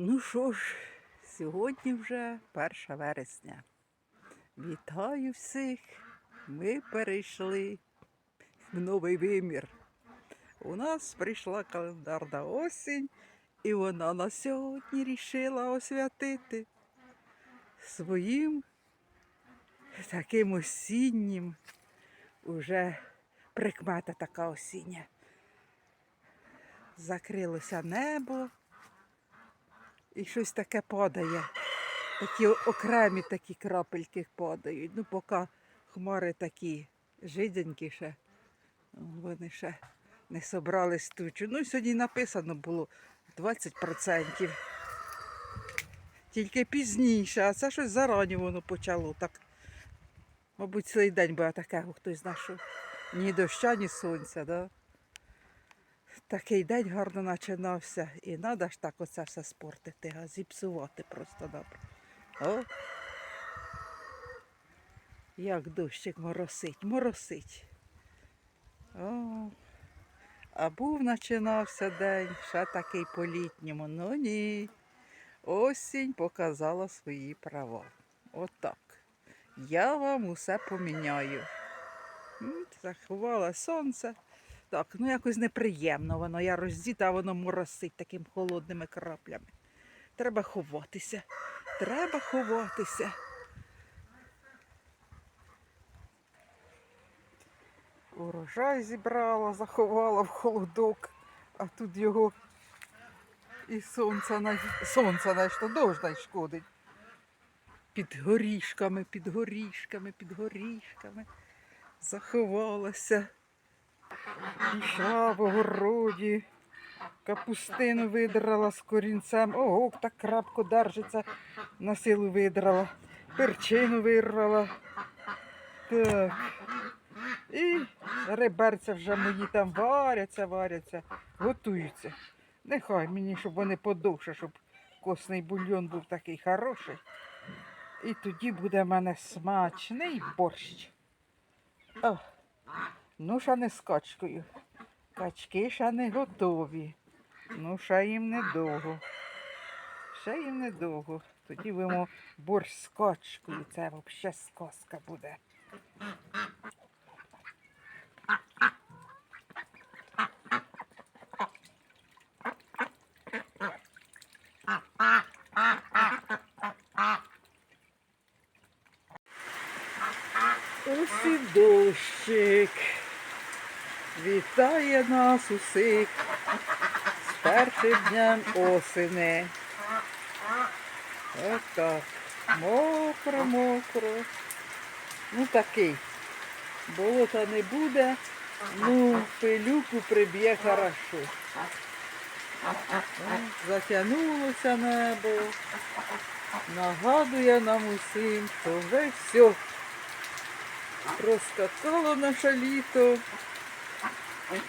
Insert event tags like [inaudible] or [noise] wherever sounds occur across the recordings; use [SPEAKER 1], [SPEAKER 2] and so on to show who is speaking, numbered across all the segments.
[SPEAKER 1] Ну що ж, сьогодні вже 1 вересня. Вітаю всіх! Ми перейшли в новий вимір. У нас прийшла календарна осінь, і вона на сьогодні рішила освятити своїм таким осіннім, уже прикмета така осіння. Закрилося небо і щось таке падає. Такі окремі такі крапельки падають. Ну, поки хмари такі жиденькі ще, вони ще не собрались тучу. Ну, сьогодні написано було 20%. Тільки пізніше, а це щось зарані воно почало. Так, мабуть, цілий день буде такого, хтось знає, що ні доща, ні сонця. Да? Такий день гарно починався. І треба ж так оце все спортити, а зіпсувати просто добре. О! Як дощик моросить, моросить. О, а був починався день, ще такий по-літньому. Ну ні. Осінь показала свої права. Отак. Я вам усе поміняю. Заховала сонце. Так, ну якось неприємно воно. Я роздіта, воно моросить такими холодними краплями. Треба ховатися. Треба ховатися. Урожай зібрала, заховала в холодок, а тут його і сонце най... сонце найшло, дощ най шкодить. Під горішками, під горішками, під горішками. Заховалася. Пішла в огороді. Капустину видрала з корінцем. Ого, так крапко держиться. На силу видрала. Перчину вирвала. Так. І реберця вже мої там варяться, варяться, готуються. Нехай мені, щоб вони подовше, щоб косний бульйон був такий хороший. І тоді буде в мене смачний борщ. О, ну, ще не з качкою. Качки ще не готові. Ну, ще їм недовго. Ще їм недовго. Тоді вимо борщ з качкою. Це взагалі сказка буде. Ось дощик. Вітає нас усіх з першим днем осени. Отак. Мокро, мокро. Ну такий. Болота не буде, ну пилюку приб'є хорошо. О, Затягнулося небо. Нагадує нам усім, що вже все. Розкатало наше літо. Ось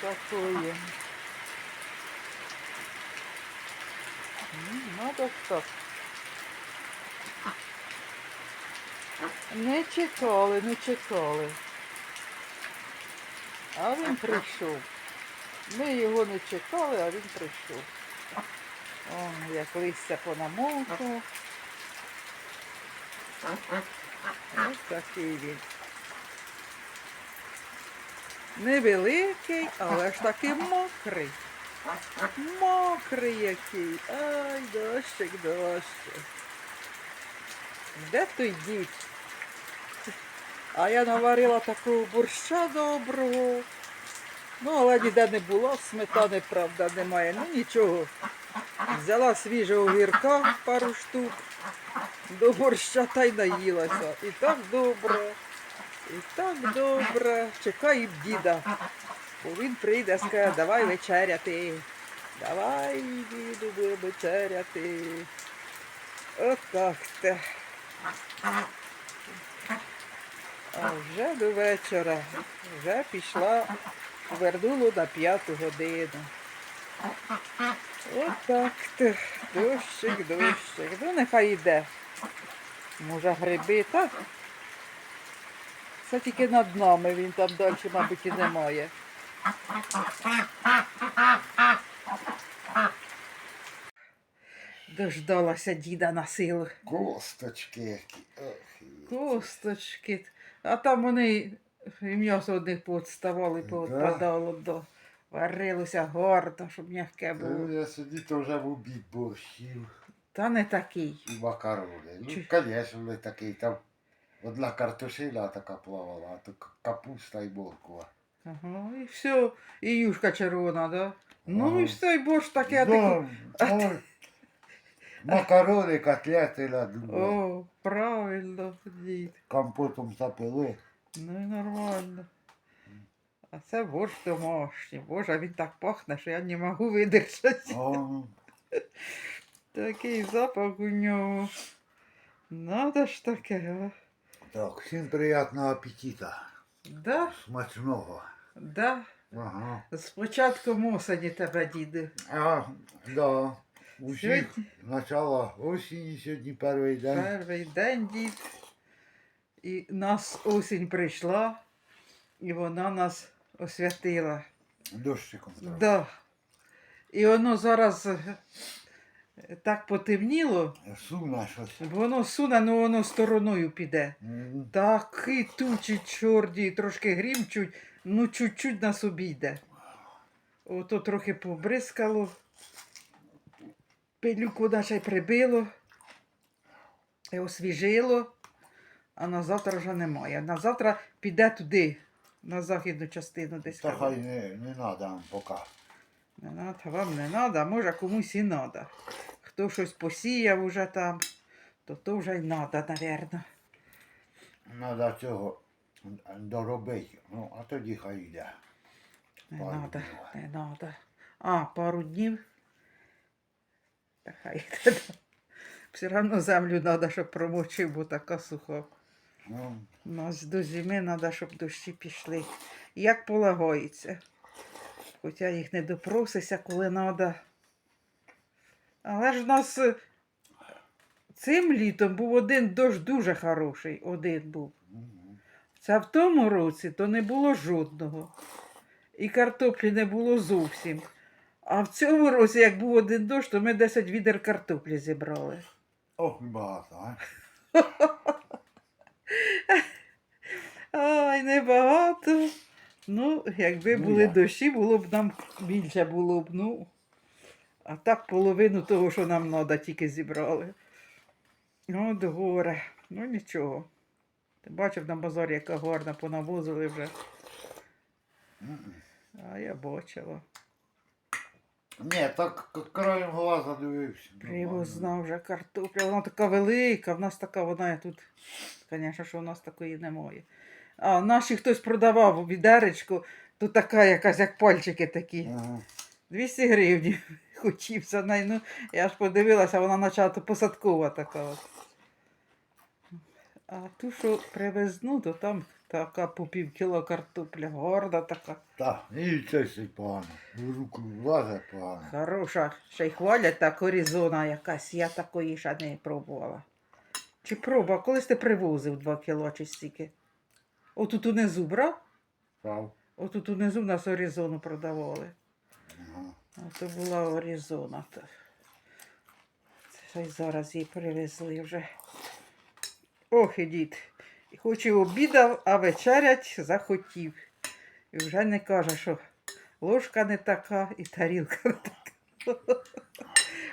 [SPEAKER 1] такое. Надо так. Не чекали, не чекали. А він прийшов. Ми його не чекали, а він прийшов. О, як листя понамовкало. Ось такий він. Невеликий, але ж таки мокрий. Мокрий який. Ай, дощик, дощик. Де той дід? А я наварила такого борща доброго. Ну, але ніде не було, сметани, правда, немає. Ну нічого. Взяла свіжого огірка пару штук, до борща та й наїлася. І так добре, і так добре. Чекаю діда. Бо він прийде, скаже, давай вечеряти. Давай, діду, будемо вечеряти. Отак те. А вже до вечора. Вже пішла, вернуло на п'яту годину. Отак то. Дощик, дощик. Ну нехай йде. Може гриби, так? Це тільки над нами, він там далі, мабуть, і немає. Дождалася діда на силу.
[SPEAKER 2] Косточки які.
[SPEAKER 1] Косточки. А там вони і м'ясо одних поотставали, поотпадало, до. Варилося гарно, щоб м'яке було.
[SPEAKER 2] Я сьогодні то вже в обід борщів
[SPEAKER 1] Та не такий.
[SPEAKER 2] і макарони. Ну,
[SPEAKER 1] Чи-
[SPEAKER 2] звісно, не такий. Там одна картошина така плавала, а то к- капуста і морква.
[SPEAKER 1] Ага, і все. І юшка червона, да? Ну
[SPEAKER 2] Ага.
[SPEAKER 1] і все, і борщ таке, а.
[SPEAKER 2] Да, ой. Макарони, котлети надули.
[SPEAKER 1] О, правильно, дід.
[SPEAKER 2] Компотом запили.
[SPEAKER 1] Ну і нормально. А це борщ домашній. Боже, а він так пахне, що я не можу видержати.
[SPEAKER 2] О,
[SPEAKER 1] Такий запах у нього. Надо ж таке, а?
[SPEAKER 2] Так, всім приємного апетита.
[SPEAKER 1] Да,
[SPEAKER 2] Смачного.
[SPEAKER 1] да.
[SPEAKER 2] Ага.
[SPEAKER 1] З початком тебе, діду.
[SPEAKER 2] А, да. Усіх
[SPEAKER 1] Сьогодні
[SPEAKER 2] начало осені, сьогодні перший день.
[SPEAKER 1] перший день, дід. І нас осінь прийшла, і вона нас освятила.
[SPEAKER 2] Дощиком. трохи.
[SPEAKER 1] Да. І воно зараз е, так потемніло,
[SPEAKER 2] Сумно щось.
[SPEAKER 1] воно суне, ну воно стороною піде.
[SPEAKER 2] М,
[SPEAKER 1] Такі тучі чорні, трошки грім чуть, ну чуть-чуть нас обійде. Ото трохи побризкало, пилюку наче й прибило, і освіжило, а на завтра вже немає. На завтра піде туди, на західну частину десь.
[SPEAKER 2] Та хай не, не надо нам поки.
[SPEAKER 1] Не надо, вам не надо, а може комусь і надо. Хто щось посіяв уже там, то то вже й надо, напевно.
[SPEAKER 2] Надо цього доробити. Ну, а тоді хай йде.
[SPEAKER 1] Не
[SPEAKER 2] Пару
[SPEAKER 1] надо,
[SPEAKER 2] днів.
[SPEAKER 1] не надо. А, пару днів. Та хай йде. Все одно землю треба, щоб промочив, бо така суха.
[SPEAKER 2] Ну,
[SPEAKER 1] У нас до зими треба, щоб дощі пішли. Як полагається. Хоча їх не допросися, коли треба. Але ж в нас е, цим літом був один дощ дуже хороший. Один був. Це в тому році то не було жодного. І картоплі не було зовсім. А в цьому році, як був один дощ, то ми 10 відер картоплі зібрали.
[SPEAKER 2] Ох, багато, а? [laughs]
[SPEAKER 1] Ай, небагато. Ну, якби
[SPEAKER 2] Ну,
[SPEAKER 1] були дощі, було б нам більше було б. Ну, а так половину того, що нам треба, тільки зібрали. От горе. Ну нічого. Ти бачив на базарі, яка гарна, понавозили вже. А я бачила.
[SPEAKER 2] Ні, так краєм глаза дивився.
[SPEAKER 1] Привозна вже картопля. Вона така велика, в нас така вона тут. Звісно, що у нас такої немає. А наші хтось продавав відеречку, то така якась, як пальчики такі.
[SPEAKER 2] Ага.
[SPEAKER 1] 200 гривень хотів за неї. Ну, я ж подивилася, вона начала посадкова така. От. А ту, що привезну, то там така по пів кіло картопля, горда така.
[SPEAKER 2] Так, і це все погано. В руку влазить погано.
[SPEAKER 1] Хороша, ще й хвалять так Орізона якась, я такої ще не пробувала. Чи проба, колись ти привозив 2 кіло чи стільки? Отут унизу брав?
[SPEAKER 2] Прав.
[SPEAKER 1] Отут унизу в нас Орізону продавали.
[SPEAKER 2] Ага.
[SPEAKER 1] Ото була Орізона. Це й зараз її привезли вже. Ох, і дід. Хоч і обідав, а вечерять захотів. І вже не каже, що ложка не така і тарілка не така. [laughs]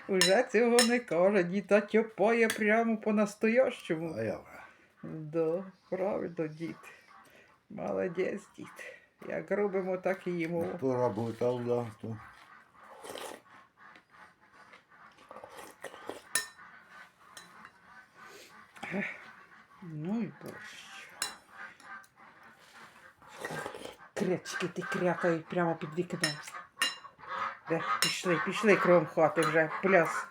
[SPEAKER 1] Уже цього не каже, діда тьопає прямо по-настоящому.
[SPEAKER 2] А я.
[SPEAKER 1] Да, правильно, дід. Молодець, дід. Як робимо, так і їмо.
[SPEAKER 2] Хто работав, да, то.
[SPEAKER 1] Ну і борщ. Крячки ти крякають прямо під вікном. Де, пішли, пішли кром хати вже, пляс.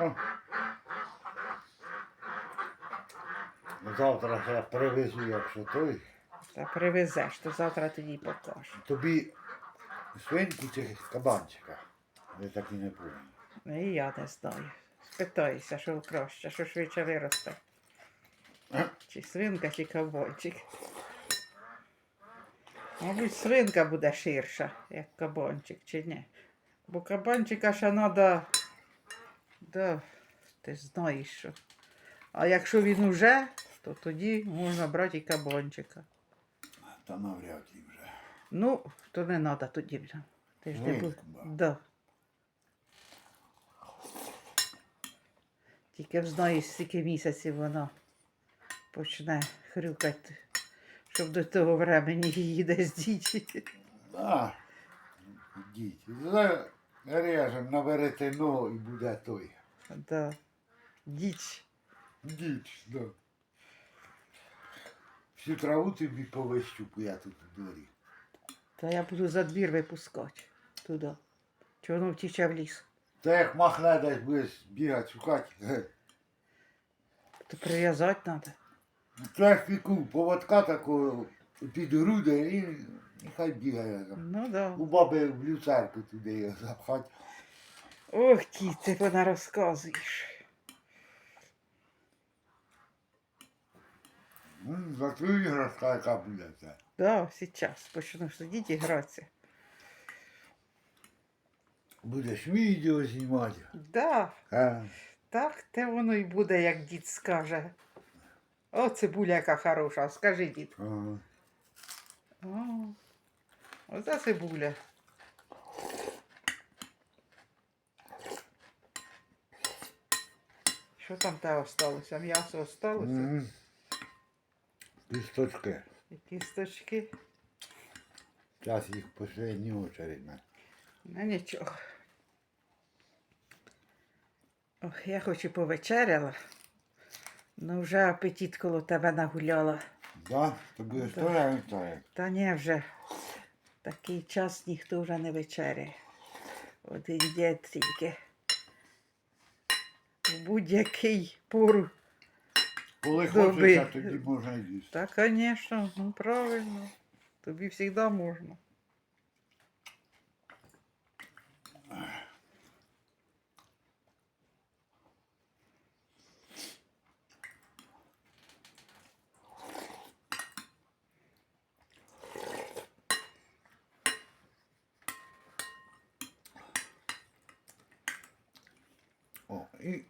[SPEAKER 2] О. Завтра ще привезу, якщо той.
[SPEAKER 1] Та привезеш, то завтра тоді покажу.
[SPEAKER 2] Тобі свинку чи кабанчика. Я так і не помню.
[SPEAKER 1] Ну, І я не знаю. Спитаюся, що краще, що швидше виросте. Чи свинка, чи кабанчик. Мабуть, свинка буде ширша, як кабанчик, чи ні. Бо кабанчика ще треба. Да, ти знаєш що. А якщо він уже, то тоді можна брати і кабанчика.
[SPEAKER 2] Та навряд чи вже.
[SPEAKER 1] Ну, то не треба тоді вже. Ти ж не.
[SPEAKER 2] Да.
[SPEAKER 1] Тільки знаєш, скільки місяців вона почне хрюкати, щоб до того времені її десь діти.
[SPEAKER 2] Да. Діть. Режем на веретено і буде той.
[SPEAKER 1] Да. Діч.
[SPEAKER 2] Діч, да. Всю траву тобі повищуку я тут у дворі.
[SPEAKER 1] Та я буду за двір випускати туди. Чи воно втіче в ліс.
[SPEAKER 2] Та як махне десь будеш бігати, шукати.
[SPEAKER 1] То прив'язати треба.
[SPEAKER 2] Трехпіку, поводка такого під груди і нехай бігає. там.
[SPEAKER 1] Ну да.
[SPEAKER 2] У баби в люцерку туди його запхати.
[SPEAKER 1] Ох, кіт, ти вона розказуєш.
[SPEAKER 2] М, За твою іграшка, яка буде це.
[SPEAKER 1] Да, сейчас почну сидіти і гратися.
[SPEAKER 2] Будеш відео знімати.
[SPEAKER 1] Да,
[SPEAKER 2] А?
[SPEAKER 1] так те воно й буде, як дід скаже. О, цибуля яка хороша, скажи дід.
[SPEAKER 2] Ага.
[SPEAKER 1] О, оце цибуля. Що там те осталося? М'ясо осталося?
[SPEAKER 2] Мгм. Кісточки.
[SPEAKER 1] І кісточки.
[SPEAKER 2] Зараз їх последню очередь.
[SPEAKER 1] Ну нічого. Ох, я хоч і повечеряла, ну вже апетит коло тебе нагуляла.
[SPEAKER 2] Да? То будеш теж вітає.
[SPEAKER 1] Та ні вже. Такий час ніхто вже не вечеряє. Один дід тільки. В будь-який пору.
[SPEAKER 2] Коли
[SPEAKER 1] Доби.
[SPEAKER 2] хочеться, тоді можна їсти.
[SPEAKER 1] Та, звісно, ну правильно. Тобі завжди можна.
[SPEAKER 2] О, і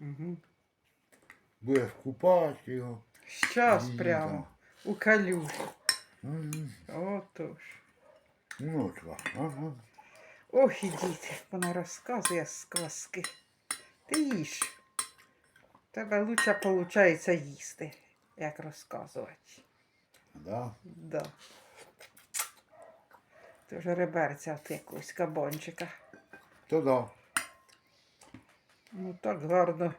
[SPEAKER 1] Угу.
[SPEAKER 2] Будеш купати його.
[SPEAKER 1] Щас
[SPEAKER 2] І,
[SPEAKER 1] прямо. У калюжі.
[SPEAKER 2] Мгм.
[SPEAKER 1] Отож.
[SPEAKER 2] Ну, чого. Ага.
[SPEAKER 1] Ох, і діти, вона розказує сказки. Ти їж. Тебе лучше виходить їсти, як розказувати.
[SPEAKER 2] Да.
[SPEAKER 1] Да. Ти вже реберця от якогось кабанчика.
[SPEAKER 2] То да.
[SPEAKER 1] Ну так гарно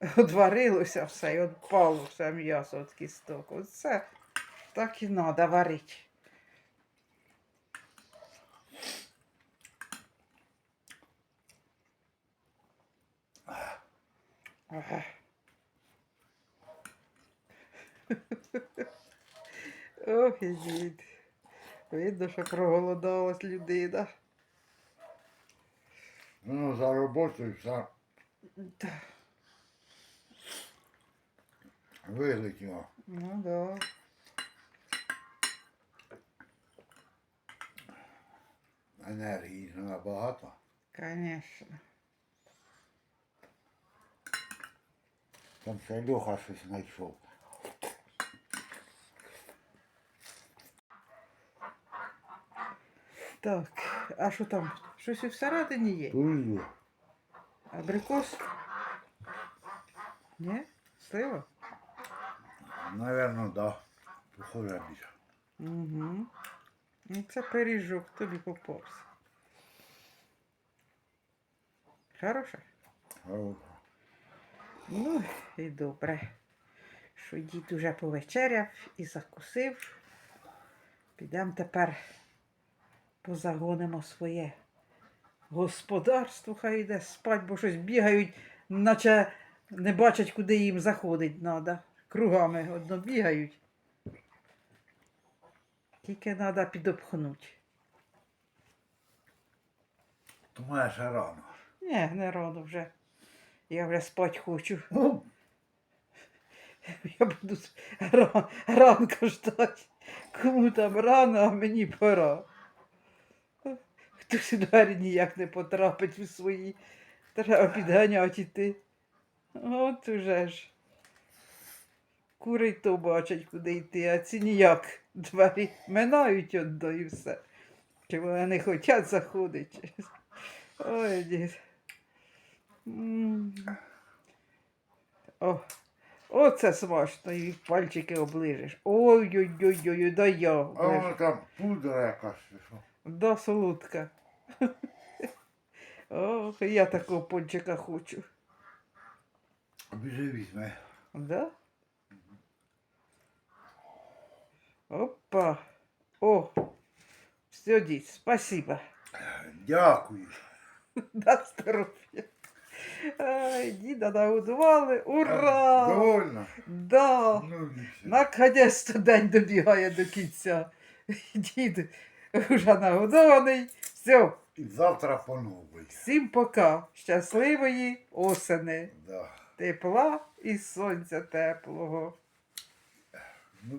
[SPEAKER 1] [laughs] одварилося все і відпало все м'ясо від кісток. Оце так і треба варити. Ага. [laughs] Ох, і дід. Видно, що проголодалась людина.
[SPEAKER 2] Ну, за роботою все
[SPEAKER 1] Да.
[SPEAKER 2] вилетіло.
[SPEAKER 1] Ну да.
[SPEAKER 2] Енергії ж набагато.
[SPEAKER 1] Конечно.
[SPEAKER 2] Там ще Льоха щось знайшов.
[SPEAKER 1] Так, а що там? Щось і всередині є?
[SPEAKER 2] Туди.
[SPEAKER 1] Абрикос? Ні? Слива?
[SPEAKER 2] Наверно, да. Похоже більше.
[SPEAKER 1] Угу. Ну, це пиріжок тобі попався. Хороше?
[SPEAKER 2] Хороше.
[SPEAKER 1] Ну, і добре. Що дід уже повечеряв і закусив. Підемо тепер позагонимо своє господарство, хай йде спать, бо щось бігають, наче не бачать, куди їм заходить треба. Кругами одно бігають. Тільки треба підопхнути.
[SPEAKER 2] Думаю, ще рано.
[SPEAKER 1] Ні, не рано вже. Я вже спать хочу.
[SPEAKER 2] Ну,
[SPEAKER 1] Я буду с- ра- ранка ждати. Кому там рано, а мені пора. Хтось двері ніяк не потрапить у свої. Треба підганяти йти. От уже ж. Кури то бачать, куди йти, а ці ніяк двері минають одно і все. Чи вони не хочуть заходити. Ой, дід. О, оце смачно, і пальчики оближеш. Ой-ой-ой-ой, да я.
[SPEAKER 2] а воно там пудра якась.
[SPEAKER 1] Да, солодка. [laughs] Ох, я такого пончика хочу.
[SPEAKER 2] Біжи візьме.
[SPEAKER 1] Да? Опа. О, все, дід, спасибо.
[SPEAKER 2] Дякую. [laughs]
[SPEAKER 1] На здоров'я. Ай, діда нагодували. Ура!
[SPEAKER 2] Довольно.
[SPEAKER 1] Да!
[SPEAKER 2] Ну.
[SPEAKER 1] Наконець-то день добігає до кінця. Дід вже нагодований. Все,
[SPEAKER 2] І завтра по новій.
[SPEAKER 1] всім пока. Щасливої осени.
[SPEAKER 2] Да.
[SPEAKER 1] Тепла і сонця теплого.
[SPEAKER 2] Ну,